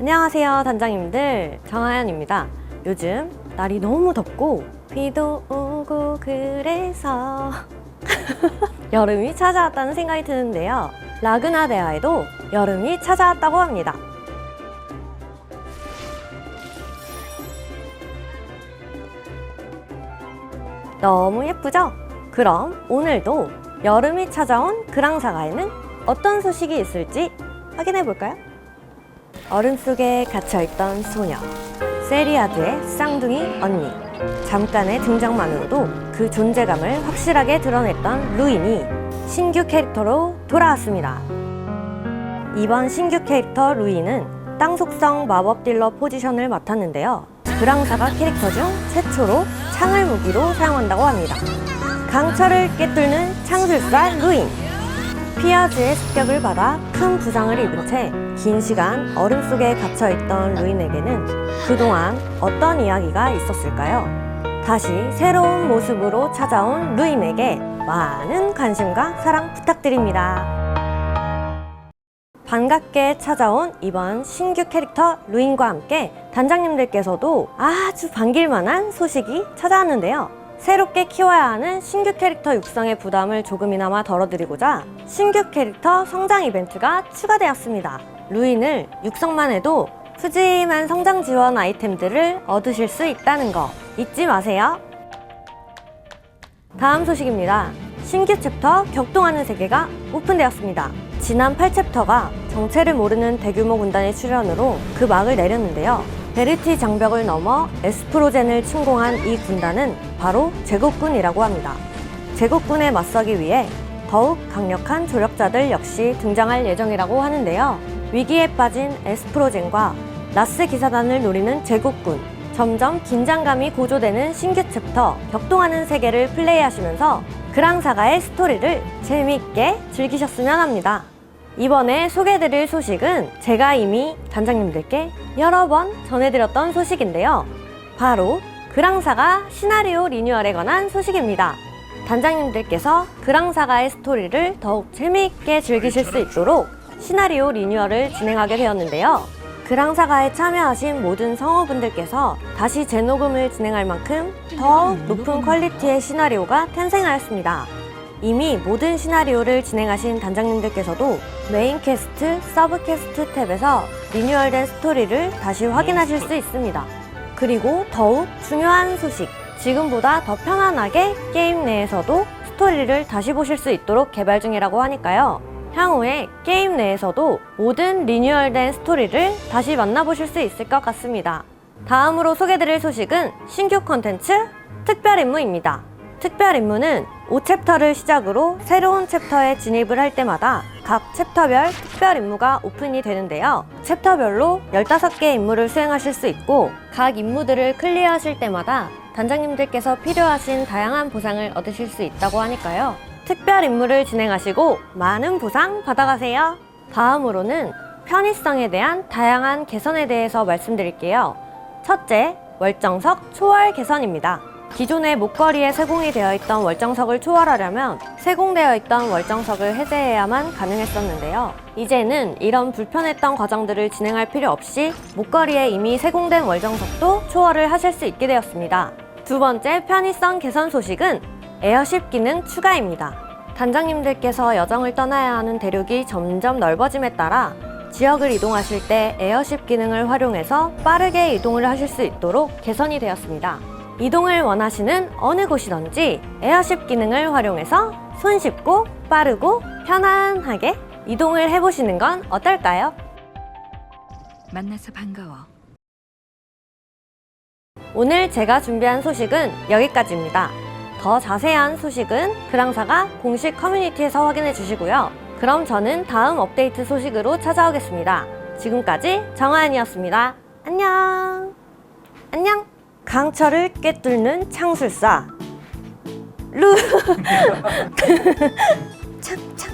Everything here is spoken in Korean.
안녕하세요, 단장님들. 정하연입니다. 요즘 날이 너무 덥고, 비도 오고, 그래서. 여름이 찾아왔다는 생각이 드는데요. 라그나데아에도 여름이 찾아왔다고 합니다. 너무 예쁘죠? 그럼 오늘도 여름이 찾아온 그랑사가에는 어떤 소식이 있을지 확인해 볼까요? 얼음 속에 갇혀있던 소녀 세리아드의 쌍둥이 언니 잠깐의 등장만으로도 그 존재감을 확실하게 드러냈던 루인이 신규 캐릭터로 돌아왔습니다. 이번 신규 캐릭터 루인은 땅 속성 마법 딜러 포지션을 맡았는데요. 그랑사가 캐릭터 중 최초로 창을 무기로 사용한다고 합니다. 강철을 꿰뚫는 창술사 루인. 피아즈의 습격을 받아 큰 부상을 입은 채 긴 시간 얼음 속에 갇혀 있던 루인에게는 그동안 어떤 이야기가 있었을까요? 다시 새로운 모습으로 찾아온 루인에게 많은 관심과 사랑 부탁드립니다. 반갑게 찾아온 이번 신규 캐릭터 루인과 함께 단장님들께서도 아주 반길만한 소식이 찾아왔는데요. 새롭게 키워야 하는 신규 캐릭터 육성의 부담을 조금이나마 덜어드리고자 신규 캐릭터 성장 이벤트가 추가되었습니다. 루인을 육성만 해도 푸짐한 성장 지원 아이템들을 얻으실 수 있다는 거 잊지 마세요. 다음 소식입니다. 신규 챕터 격동하는 세계가 오픈되었습니다. 지난 8챕터가 정체를 모르는 대규모 군단의 출현으로 그 막을 내렸는데요. 베르티 장벽을 넘어 에스프로젠을 침공한 이 군단은 바로 제국군이라고 합니다. 제국군에 맞서기 위해 더욱 강력한 조력자들 역시 등장할 예정이라고 하는데요. 위기에 빠진 에스프로젠과 라스 기사단을 노리는 제국군, 점점 긴장감이 고조되는 신규 챕터 격동하는 세계를 플레이하시면서 그랑사가의 스토리를 재미있게 즐기셨으면 합니다. 이번에 소개해드릴 소식은 제가 이미 단장님들께 여러 번 전해드렸던 소식인데요. 바로 그랑사가 시나리오 리뉴얼에 관한 소식입니다. 단장님들께서 그랑사가의 스토리를 더욱 재미있게 즐기실 수 있도록 시나리오 리뉴얼을 진행하게 되었는데요. 그랑사가에 참여하신 모든 성우분들께서 다시 재녹음을 진행할 만큼 더욱 높은 퀄리티의 시나리오가 탄생하였습니다. 이미 모든 시나리오를 진행하신 단장님들께서도 메인 캐스트, 서브 캐스트 탭에서 리뉴얼된 스토리를 다시 확인하실 수 있습니다. 그리고 더욱 중요한 소식, 지금보다 더 편안하게 게임 내에서도 스토리를 다시 보실 수 있도록 개발 중이라고 하니까요. 향후에 게임 내에서도 모든 리뉴얼된 스토리를 다시 만나보실 수 있을 것 같습니다. 다음으로 소개드릴 소식은 신규 콘텐츠 특별 임무입니다. 특별 임무는 5챕터를 시작으로 새로운 챕터에 진입을 할 때마다 각 챕터별 특별 임무가 오픈이 되는데요. 챕터별로 15개의 임무를 수행하실 수 있고 각 임무들을 클리어하실 때마다 단장님들께서 필요하신 다양한 보상을 얻으실 수 있다고 하니까요. 특별 임무를 진행하시고 많은 보상 받아가세요. 다음으로는 편의성에 대한 다양한 개선에 대해서 말씀드릴게요. 첫째, 월정석 초월 개선입니다. 기존의 목걸이에 세공이 되어 있던 월정석을 초월하려면 세공되어 있던 월정석을 해제해야만 가능했었는데요. 이제는 이런 불편했던 과정들을 진행할 필요 없이 목걸이에 이미 세공된 월정석도 초월을 하실 수 있게 되었습니다. 두 번째 편의성 개선 소식은 에어쉽 기능 추가입니다. 단장님들께서 여정을 떠나야 하는 대륙이 점점 넓어짐에 따라 지역을 이동하실 때 에어쉽 기능을 활용해서 빠르게 이동을 하실 수 있도록 개선이 되었습니다. 이동을 원하시는 어느 곳이든지 에어쉽 기능을 활용해서 손쉽고 빠르고 편안하게 이동을 해보시는 건 어떨까요? 만나서 반가워. 오늘 제가 준비한 소식은 여기까지입니다. 더 자세한 소식은 그랑사가 공식 커뮤니티에서 확인해 주시고요. 그럼 저는 다음 업데이트 소식으로 찾아오겠습니다. 지금까지 정하연이었습니다. 안녕! 안녕! 강철을 꿰뚫는 창술사 루! 창창